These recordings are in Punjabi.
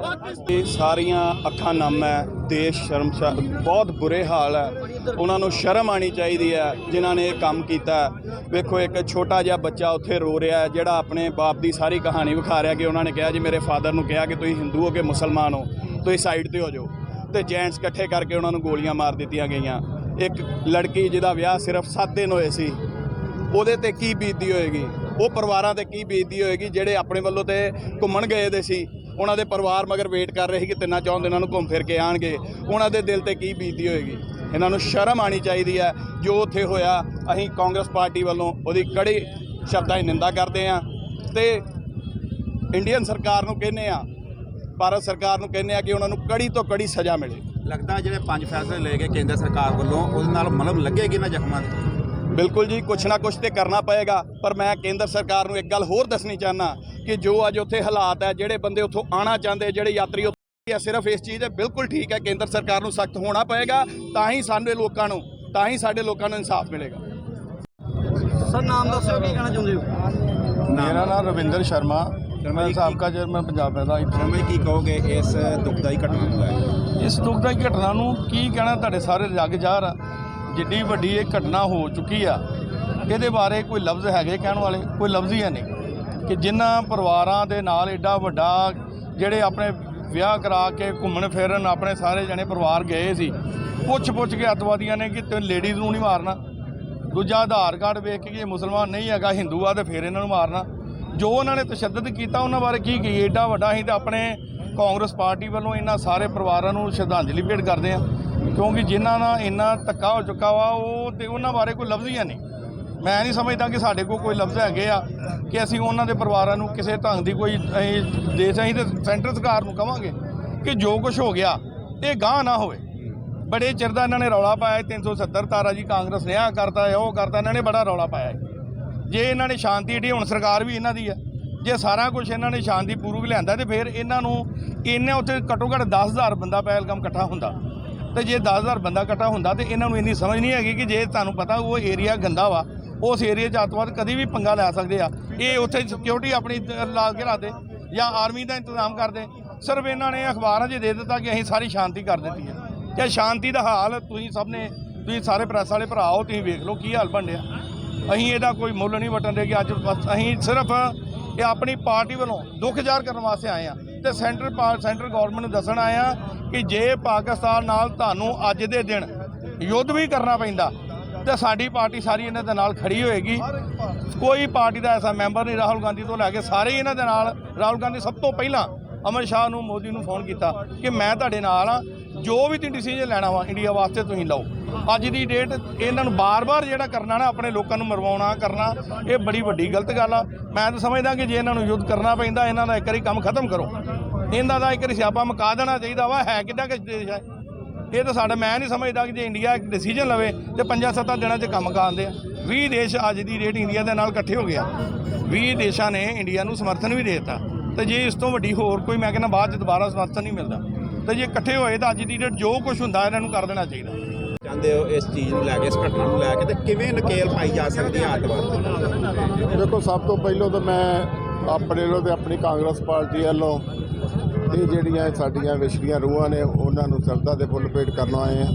ਪਾਕਿਸਤਾਨ ਸਾਰੀਆਂ ਅੱਖਾਂ ਨਮ ਹੈ। ਦੇਸ਼ ਸ਼ਰਮ ਬਹੁਤ ਬੁਰੇ ਹਾਲ ਹੈ। ਉਹਨਾਂ ਨੂੰ ਸ਼ਰਮ ਆਣੀ ਚਾਹੀਦੀ ਹੈ ਜਿਨ੍ਹਾਂ ਨੇ ਇਹ ਕੰਮ ਕੀਤਾ ਵੇਖੋ ਇੱਕ ਛੋਟਾ ਜਿਹਾ ਬੱਚਾ ਉੱਥੇ ਰੋ ਰਿਹਾ ਹੈ ਜਿਹੜਾ ਆਪਣੇ ਬਾਪ ਦੀ ਸਾਰੀ ਕਹਾਣੀ ਵਿਖਾ ਰਿਹਾ ਕਿ ਉਹਨਾਂ ਨੇ ਕਿਹਾ ਜੀ ਮੇਰੇ ਫਾਦਰ ਨੂੰ ਕਿਹਾ ਕਿ ਤੁਸੀਂ ਹਿੰਦੂ ਹੋ ਕੇ ਮੁਸਲਮਾਨ ਹੋ ਤੁਸੀਂ ਸਾਈਡ ਤੇ ਹੋ ਜਾਓ। ਤੇ ਜੈਂਟਸ ਇਕੱਠੇ ਕਰਕੇ ਉਹਨਾਂ ਨੂੰ ਗੋਲੀਆਂ ਮਾਰ ਦਿੱਤੀਆਂ ਗਈਆਂ। ਇੱਕ ਲੜਕੀ ਜਿਹਦਾ ਵਿਆਹ ਸਿਰਫ 7 ਦਿਨ ਹੋਏ ਸੀ, ਉਹਦੇ ਤੇ ਕੀ ਬੀਤਦੀ ਹੋਏਗੀ? ਉਹ ਪਰਿਵਾਰਾਂ ਤੇ ਕੀ ਬੀਤਦੀ ਹੋਏਗੀ ਜਿਹੜੇ ਆਪਣੇ ਵੱਲੋਂ ਤੇ ਘੁੰਮਣ ਗਏ ਦੇ ਸੀ? ਉਹਨਾਂ ਦੇ ਪਰਿਵਾਰ ਮਗਰ ਵੇਟ ਕਰ ਰਹੇ ਸੀ ਕਿ ਤਿੰਨਾਂ ਚੌਂ ਦਿਨਾਂ ਨੂੰ ਘੁੰਮ ਫਿਰ ਕੇ ਆਣਗੇ। ਉਹਨਾਂ ਦੇ ਦਿਲ ਤੇ ਕੀ ਬੀਤਦੀ ਹੋਏਗੀ? ਇਹਨਾਂ ਨੂੰ ਸ਼ਰਮ ਆਣੀ ਚਾਹੀਦੀ ਹੈ। ਜੋ ਉੱਥੇ ਹੋਇਆ, ਅਸੀਂ ਕਾਂਗਰਸ ਪਾਰਟੀ ਵੱਲੋਂ ਉਹਦੀ ਕੜੀ ਸ਼ਬਦਾਂ ਦੀ ਨਿੰਦਾ ਕਰਦੇ ਹਾਂ ਤੇ ਇੰਡੀਅਨ ਸਰਕਾਰ ਨੂੰ ਕਹਿੰਦੇ ਆ ਭਾਰਤ ਸਰਕਾਰ ਨੂੰ ਕਹਿੰਦੇ ਆ ਕਿ ਉਹਨਾਂ ਨੂੰ ਕੜੀ ਤੋਂ ਕੜੀ ਸਜ਼ਾ ਮਿਲੇ। ਲੱਗਦਾ ਜਿਹੜੇ ਪੰਜ ਫੈਸਲੇ ਲਏ ਗਏ ਕੇਂਦਰ ਸਰਕਾਰ ਵੱਲੋਂ ਉਹਦੇ ਨਾਲ ਮਲਮ ਲੱਗੇਗੀ ਨਾ ਜ਼ਖਮਾਂ ਦੇ? ਬਿਲਕੁਲ ਜੀ ਕੁਛ ਨਾ ਕੁਛ ਤੇ ਕਰਨਾ ਪਏਗਾ। ਪਰ ਮੈਂ ਕੇਂਦਰ ਸਰਕਾਰ ਨੂੰ ਇੱਕ ਗੱਲ ਹੋਰ ਦੱਸਣੀ ਚਾਹਨਾ ਕਿ ਜੋ ਅੱਜ ਉੱਥੇ ਹਾਲਾਤ ਹੈ ਜਿਹੜੇ ਬੰਦੇ ਉੱਥੋਂ ਆਣਾ ਚਾਹੁੰਦੇ ਜਿਹੜੇ ਯਾਤਰੀ ਉੱਥੇ ਆ ਸਿਰਫ ਇਸ ਚੀਜ਼ ਹੈ ਬਿਲਕੁਲ ਠੀਕ ਹੈ ਕੇਂਦਰ ਸਰਕਾਰ ਨੂੰ ਸਖਤ ਹੋਣਾ ਪਏਗਾ ਤਾਂ ਹੀ ਸਾਡੇ ਲੋਕਾਂ ਨੂੰ ਤਾਂ ਹੀ ਸਾਡੇ ਲੋਕਾਂ ਨੂੰ ਇਨਸਾਫ ਮਿਲੇਗਾ। ਸਰ ਨਾਮ ਦੱਸੋ ਕੀ ਕਹਿਣਾ ਚਾਹੁੰਦੇ ਹੋ? ਮੇਰਾ ਨਾਮ ਰਵਿੰਦਰ ਸ਼ਰਮਾ ਸ਼ਰਮਾ। ਮੈਂ ਜੀ, ਸਾਬਕਾ ਚੇਅਰਮੈਨ ਪੰਜਾਬ ਦਾ ਸ਼ਰਮਾ ਜੀ ਕੀ ਕਹੋਗੇ ਇਸ ਦੁਖਦਾਈ ਘਟਨਾ ਨੂੰ ਲੈ ਕੇ? ਇਸ ਦੁਖਦਾਈ ਘਟਨਾ ਨੂੰ ਕੀ ਕਹਿਣਾ ਤੁਹਾਡੇ ਸਾਰੇ ਜੱਗ ਜਾਹਰ ਆ? ਜਿੱਡੀ ਵੱਡੀ ਇਹ ਘਟਨਾ ਹੋ ਚੁੱਕੀ ਆ ਇਹਦੇ ਬਾਰੇ ਕੋਈ ਲਫ਼ਜ਼ ਹੈਗੇ ਕਹਿਣ ਵਾਲੇ? ਕੋਈ ਲਫ਼ਜ਼ ਹੀ ਹੈ ਨਹੀਂ। ਕਿ ਜਿਨ੍ਹਾਂ ਪਰਿਵਾਰਾਂ ਦੇ ਨਾਲ ਐਡਾ ਵੱਡਾ ਜਿਹੜੇ ਆਪਣੇ ਵਿਆਹ ਕਰਾ ਕੇ ਘੁੰਮਣ ਫਿਰਨ ਆਪਣੇ ਸਾਰੇ ਜਣੇ ਪਰਿਵਾਰ ਗਏ ਸੀ ਪੁੱਛ ਪੁੱਛ ਕੇ ਅੱਤਵਾਦੀਆਂ ਨੇ ਕਿ ਤੇ ਲੇਡੀਜ਼ ਨੂੰ ਨਹੀਂ ਮਾਰਨਾ? ਦੂਜਾ ਆਧਾਰ ਕਾਰਡ ਵੇਖ ਕੇ ਕਿ ਇਹ ਮੁਸਲਮਾਨ ਨਹੀਂ ਹੈਗਾ ਹਿੰਦੂ ਆ ਤੇ ਫਿਰ ਇਹਨਾਂ ਨੂੰ ਮਾਰਨਾ? ਜੋ ਉਹਨਾਂ ਨੇ ਤਸ਼ੱਦਦ ਕੀਤਾ, ਉਹਨਾਂ ਬਾਰੇ ਕੀ ਕੀ ਏਡਾ ਵੱਡਾ ਅਸੀਂ ਤਾਂ ਆਪਣੇ ਕਾਂਗਰਸ ਪਾਰਟੀ ਵੱਲੋਂ ਇਹਨਾਂ ਸਾਰੇ ਪਰਿਵਾਰਾਂ ਨੂੰ ਸ਼ਰਧਾਂਜਲੀ ਭੇਟ ਕਰਦੇ ਆ ਕਿਉਂਕਿ ਜਿਨ੍ਹਾਂ ਨਾਲ ਇੰਨਾ ਧੱਕਾ ਹੋ ਚੁੱਕਾ ਵਾ, ਉਹ ਤੇ ਉਹਨਾਂ ਬਾਰੇ ਕੋਈ ਲਫ਼ਜ਼ ਹੀ ਨਹੀਂ। ਮੈਂ ਨਹੀਂ ਸਮਝਦਾ ਕਿ ਸਾਡੇ ਕੋਲ ਕੋਈ ਲਫ਼ਜ਼ ਹੈਗੇ ਆ ਕਿ ਅਸੀਂ ਉਹਨਾਂ ਦੇ ਪਰਿਵਾਰਾਂ ਨੂੰ ਕਿਸੇ ਢੰਗ ਦੀ ਕੋਈ ਅਸੀਂ ਦੇਸ਼ ਅਸੀਂ ਤੇ ਸੈਂਟਰ ਸਰਕਾਰ ਨੂੰ ਕਵਾਂਗੇ ਕਿ ਜੋ ਕੁਝ ਹੋ ਗਿਆ, ਇਹ ਗਾਹ ਨਾ ਹੋਵੇ। ਬੜੇ ਚਿਰ ਦਾ ਇਹਨਾਂ ਨੇ ਰੌਲਾ ਪਾਇਆ 370 ਤਾਰਾ ਜੀ ਕਾਂਗਰਸ ਨੇ ਆਹ ਕਰਤਾ ਹੈ ਉਹ ਕਰਤਾ, ਇਹਨਾਂ ਨੇ ਬੜਾ ਰੌਲਾ ਪਾਇਆ। ਹੈ। ਜੇ ਇਹਨਾਂ ਨੇ ਸ਼ਾਂਤੀ ਢੀ, ਹੁਣ ਸਰਕਾਰ ਵੀ ਇਹਨਾਂ ਦੀ ਹੈ ਜੇ ਸਾਰਾ ਕੁਝ ਇਹਨਾਂ ਨੇ ਸ਼ਾਂਤੀ ਪੂਰਵਕ ਲਿਆਂਦਾ, ਤੇ ਫਿਰ ਇਹਨਾਂ ਨੂੰ ਇੰਨੇ ਉੱਥੇ ਘੱਟੋ ਘੱਟ 10000 ਬੰਦਾ ਪਹਿਲਗਾਮ ਇਕੱਠਾ ਹੁੰਦਾ। ਤੇ ਜੇ 10000 ਬੰਦਾ ਇਕੱਠਾ ਹੁੰਦਾ, ਤੇ ਇਹਨਾਂ ਨੂੰ ਇੰਨੀ ਸਮਝ ਨਹੀਂ ਹੈਗੀ ਕਿ ਜੇ ਤੁਹਾਨੂੰ ਪਤਾ ਉਹ ਏਰੀਆ ਗੰਦਾ ਵਾ, ਉਸ ਏਰੀਆ 'ਚ ਅੱਤਵਾਦ ਕਦੀ ਵੀ ਪੰਗਾ ਲੈ ਸਕਦੇ ਆ। ਇਹ ਉੱਥੇ ਸਿਕਿਉਰਿਟੀ ਆਪਣੀ ਲਾ ਕੇ ਰੱਖਦੇ ਜਾਂ ਆਰਮੀ ਦਾ ਇੰਤਜ਼ਾਮ ਕਰਦੇ। ਸਿਰਫ ਇਹਨਾਂ ਨੇ ਅਖਬਾਰਾਂ 'ਚ ਦੇ ਦਿੱਤਾ ਕਿ ਅਸੀਂ ਸਾਰੀ ਸ਼ਾਂਤੀ ਕਰ ਦਿੱਤੀ ਹੈ। ਕਿ ਸ਼ਾਂਤੀ ਦਾ ਹਾਲ ਤੁਸੀਂ ਸਭ ਨੇ, ਤੁਸੀਂ ਸਾਰੇ ਪ੍ਰੈਸ ਵਾਲੇ ਭਰਾ ਹੋ, ਤੁਸੀਂ ਵੇਖ ਲਓ ਕੀ ਹਾਲ ਬਣਿਆ ਅਸੀਂ ਇਹਦਾ ਕੋਈ ਮੁੱਲ ਨਹੀਂ ਵਟਣ ਦੇ ਕਿ ਅੱਜ ਬਸ ਅਸੀਂ ਸਿਰਫ ਇਹ ਆਪਣੀ ਪਾਰਟੀ ਵੱਲੋਂ ਦੁੱਖ ਜ਼ਾਹਰ ਕਰਨ ਵਾਸਤੇ ਆਏ ਆ ਤੇ ਸੈਂਟਰ ਪਾ- ਸੈਂਟਰ ਗਵਰਨਮੈਂਟ ਨੂੰ ਦੱਸਣ ਆਏ ਆ ਕਿ ਜੇ ਪਾਕਿਸਤਾਨ ਨਾਲ ਤੁਹਾਨੂੰ ਅੱਜ ਦੇ ਦਿਨ ਯੁੱਧ ਵੀ ਕਰਨਾ ਪੈਂਦਾ, ਤੇ ਸਾਡੀ ਪਾਰਟੀ ਸਾਰੀ ਇਹਨਾਂ ਦੇ ਨਾਲ ਖੜੀ ਹੋਏਗੀ। ਕੋਈ ਪਾਰਟੀ ਦਾ ਐਸਾ ਮੈਂਬਰ ਨਹੀਂ, ਰਾਹੁਲ ਗਾਂਧੀ ਤੋਂ ਲੈ ਕੇ ਸਾਰੇ ਹੀ ਇਹਨਾਂ ਦੇ ਨਾਲ, ਰਾਹੁਲ ਗਾਂਧੀ ਸਭ ਤੋਂ ਪਹਿਲਾਂ ਅਮਰ ਸ਼ਾਹ ਨੂੰ, ਮੋਦੀ ਨੂੰ ਫੋਨ ਕੀਤਾ ਕਿ ਮੈਂ ਤੁਹਾਡੇ ਨਾਲ ਆ ਜੋ ਵੀ ਤੁਸੀਂ ਡਿਸੀਜਨ ਲੈਣਾ ਵਾ ਇੰਡੀਆ ਵਾਸਤੇ ਤੁਸੀਂ ਲਓ। ਅੱਜ ਦੀ ਡੇਟ ਇਹਨਾਂ ਨੂੰ ਬਾਰ-ਬਾਰ ਜਿਹੜਾ ਕਰਨਾ ਨਾ, ਆਪਣੇ ਲੋਕਾਂ ਨੂੰ ਮਰਵਾਉਣਾ, ਕਰਨਾ, ਇਹ ਬੜੀ ਵੱਡੀ ਗਲਤ ਗੱਲ ਆ। ਮੈਂ ਤਾਂ ਸਮਝਦਾ ਕਿ ਜੇ ਇਹਨਾਂ ਨੂੰ ਯੁੱਧ ਕਰਨਾ ਪੈਂਦਾ, ਇਹਨਾਂ ਦਾ ਇੱਕ ਵਾਰੀ ਕੰਮ ਖਤਮ ਕਰੋ। ਇਹਨਾਂ ਦਾ ਇੱਕ ਵਾਰੀ ਸਿਆਪਾ ਮੁਕਾ ਦੇਣਾ ਚਾਹੀਦਾ ਵਾ, ਹੈ ਕਿੱਦਾਂ ਕਿ ਦੇਸ਼ ਹੈ? ਇਹ ਤਾਂ ਸਾਡਾ, ਮੈਂ ਨਹੀਂ ਸਮਝਦਾ ਕਿ ਜੇ ਇੰਡੀਆ ਇੱਕ ਡਿਸੀਜਨ ਲਵੇ ਤੇ ਪੰਜਾਂ ਸੱਤਾਂ ਦਿਨਾਂ 'ਚ ਕੰਮ ਕਾਂਦੇ ਆ। 20 ਦੇਸ਼ ਅੱਜ ਦੀ ਡੇਟ ਇੰਡੀਆ ਦੇ ਨਾਲ ਇਕੱਠੇ ਹੋ ਗਿਆ 20 ਦੇਸ਼ਾਂ ਨੇ ਇੰਡੀਆ ਨੂੰ ਸਮਰਥਨ ਵੀ ਦੇ ਦਿੱਤਾ। ਤੇ ਜੇ ਇਸ ਤੋਂ ਵੱਡੀ ਹੋਰ ਕੋਈ, ਮੈਂ ਕਹਿੰਦਾ ਬਾਅਦ 'ਚ ਦੁਬਾਰਾ ਸਮਰਥਨ ਨਹੀਂ ਮਿਲਦਾ। ਤੇ ਜੇ ਇਕੱਠੇ ਹੋਏ ਤਾਂ ਅੱਜ ਦੀ ਡੇਟ ਜੋ ਕੁਝ ਹੁੰਦਾ ਇਹਨਾਂ ਨੂੰ ਕਰ ਦੇਣਾ ਚਾਹੀਦਾ। ਚਾਹੁੰਦੇ ਹੋ ਇਸ ਚੀਜ਼ ਨੂੰ ਲੈ ਕੇ ਇਸ ਘਟਨਾ ਨੂੰ ਲੈ ਕੇ ਤੇ ਕਿਵੇਂ ਨਕੇਲ ਪਾਈ ਜਾ ਸਕਦੀ ਹੈ ਅੱਤਵਾਦ ਦੀ? ਦੇਖੋ ਸਭ ਤੋਂ ਪਹਿਲਾਂ ਤਾਂ ਮੈਂ ਆਪਣੇ ਵੱਲੋਂ ਤੇ ਆਪਣੀ ਕਾਂਗਰਸ ਪਾਰਟੀ ਵੱਲੋਂ ਇਹ ਜਿਹੜੀਆਂ ਸਾਡੀਆਂ ਵਿਛੜੀਆਂ ਰੂਹਾਂ ਨੇ ਉਹਨਾਂ ਨੂੰ ਸਰਦਾ ਦੇ ਫੁੱਲ ਭੇਟ ਕਰਨ ਆਏ ਆ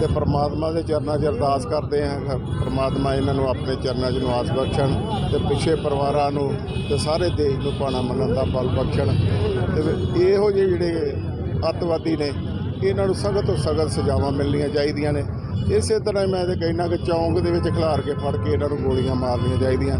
ਤੇ ਪ੍ਰਮਾਤਮਾ ਦੇ ਚਰਨਾਂ 'ਚ ਅਰਦਾਸ ਕਰਦੇ ਆ ਪ੍ਰਮਾਤਮਾ ਇਹਨਾਂ ਨੂੰ ਆਪਣੇ ਚਰਨਾਂ 'ਚ ਨਿਵਾਸ ਬਖਸ਼ਣ ਤੇ ਪਿੱਛੇ ਪਰਿਵਾਰਾਂ ਨੂੰ ਤੇ ਸਾਰੇ ਦੇਸ਼ ਨੂੰ ਪਾਣਾ ਮੰਨਣ ਦਾ ਬਲ ਬਖਸ਼ਣ। ਤੇ ਇਹੋ ਜਿਹੇ ਜਿਹੜੇ ਅੱਤਵਾਦੀ ਨੇ ਇਹਨਾਂ ਨੂੰ ਸਖਤ ਤੋਂ ਸਖਤ ਸਜ਼ਾਵਾਂ ਮਿਲਣੀਆਂ ਚਾਹੀਦੀਆਂ ਨੇ। ਇਸੇ ਤਰ੍ਹਾਂ ਮੈਂ ਤੇ ਕਹਿਣਾ ਕਿ ਚੌਂਕ ਦੇ ਵਿੱਚ ਖਿਲਾਰ ਕੇ ਫੜ ਕੇ ਇਹਨਾਂ ਨੂੰ ਗੋਲੀਆਂ ਮਾਰਨੀਆਂ ਚਾਹੀਦੀਆਂ।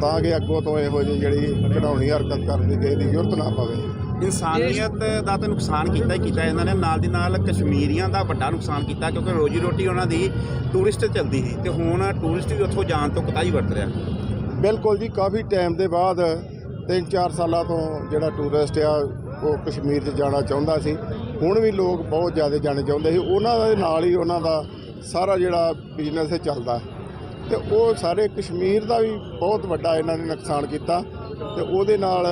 ਤਾਂ ਕਿ ਅੱਗੋਂ ਤੋਂ ਇਹੋ ਜਿਹੀ ਜਿਹੜੀ ਘਿਨਾਉਣੀ ਹਰਕਤ ਕਰਨ ਦੀ ਕਿਸੇ ਦੀ ਜ਼ਰੂਰਤ ਨਾ ਪਵੇ। ਇਨਸਾਨੀਅਤ ਦਾ ਤਾਂ ਨੁਕਸਾਨ ਕੀਤਾ ਹੀ ਕੀਤਾ। ਇਹਨਾਂ ਨੇ ਨਾਲ ਦੀ ਨਾਲ ਕਸ਼ਮੀਰੀਆਂ ਦਾ ਵੱਡਾ ਨੁਕਸਾਨ ਕੀਤਾ ਕਿਉਂਕਿ ਰੋਜੀ ਰੋਟੀ ਉਹਨਾਂ ਦੀ ਟੂਰਿਸਟ ਚੱਲਦੀ ਸੀ ਤੇ ਹੁਣ ਟੂਰਿਸਟ ਵੀ ਉੱਥੋਂ ਜਾਣ ਤੋਂ ਕੁਤਾਹੀ ਵਰਤ ਰਿਹਾ। ਬਿਲਕੁਲ ਜੀ ਕਾਫੀ ਟਾਈਮ ਦੇ ਬਾਅਦ 3-4 ਸਾਲਾਂ ਤੋਂ ਜਿਹੜਾ ਟੂਰਿਸਟ ਆ ਉਹ ਕਸ਼ਮੀਰ 'ਚ ਜਾਣਾ ਚਾਹੁੰਦਾ ਸੀ। ਹੁਣ ਵੀ ਲੋਕ ਬਹੁਤ ਜ਼ਿਆਦਾ ਜਾਣੇ ਚਾਹੁੰਦੇ ਸੀ। ਉਹਨਾਂ ਦੇ ਨਾਲ ਹੀ ਉਹਨਾਂ ਦਾ ਸਾਰਾ ਜਿਹੜਾ ਬਿਜ਼ਨਸ ਹੈ ਚੱਲਦਾ। ਤੇ ਉਹ ਸਾਰੇ ਕਸ਼ਮੀਰ ਦਾ ਵੀ ਬਹੁਤ ਵੱਡਾ ਇਹਨਾਂ ਨੇ ਨੁਕਸਾਨ ਕੀਤਾ। ਤੇ ਉਹਦੇ ਨਾਲ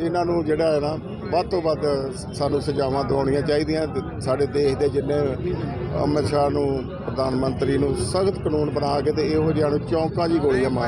ਇਹਨਾਂ ਨੂੰ ਜਿਹੜਾ ਹੈ ਨਾ, ਵੱਧ ਤੋਂ ਵੱਧ ਸਾਨੂੰ ਸਜ਼ਾਵਾਂ ਦਿਵਾਉਣੀਆਂ ਚਾਹੀਦੀਆਂ। ਸਾਡੇ ਦੇਸ਼ ਦੇ ਜਿੰਨੇ ਅਮਰ ਸ਼ਾਹ ਨੂੰ, ਪ੍ਰਧਾਨ ਮੰਤਰੀ ਨੂੰ ਸਖਤ ਕਾਨੂੰਨ ਬਣਾ ਕੇ ਤੇ ਇਹੋ ਜਿਹਿਆਂ ਨੂੰ ਚੌਂਕਾਂ 'ਚ ਗੋਲੀਆਂ ਮਾਰ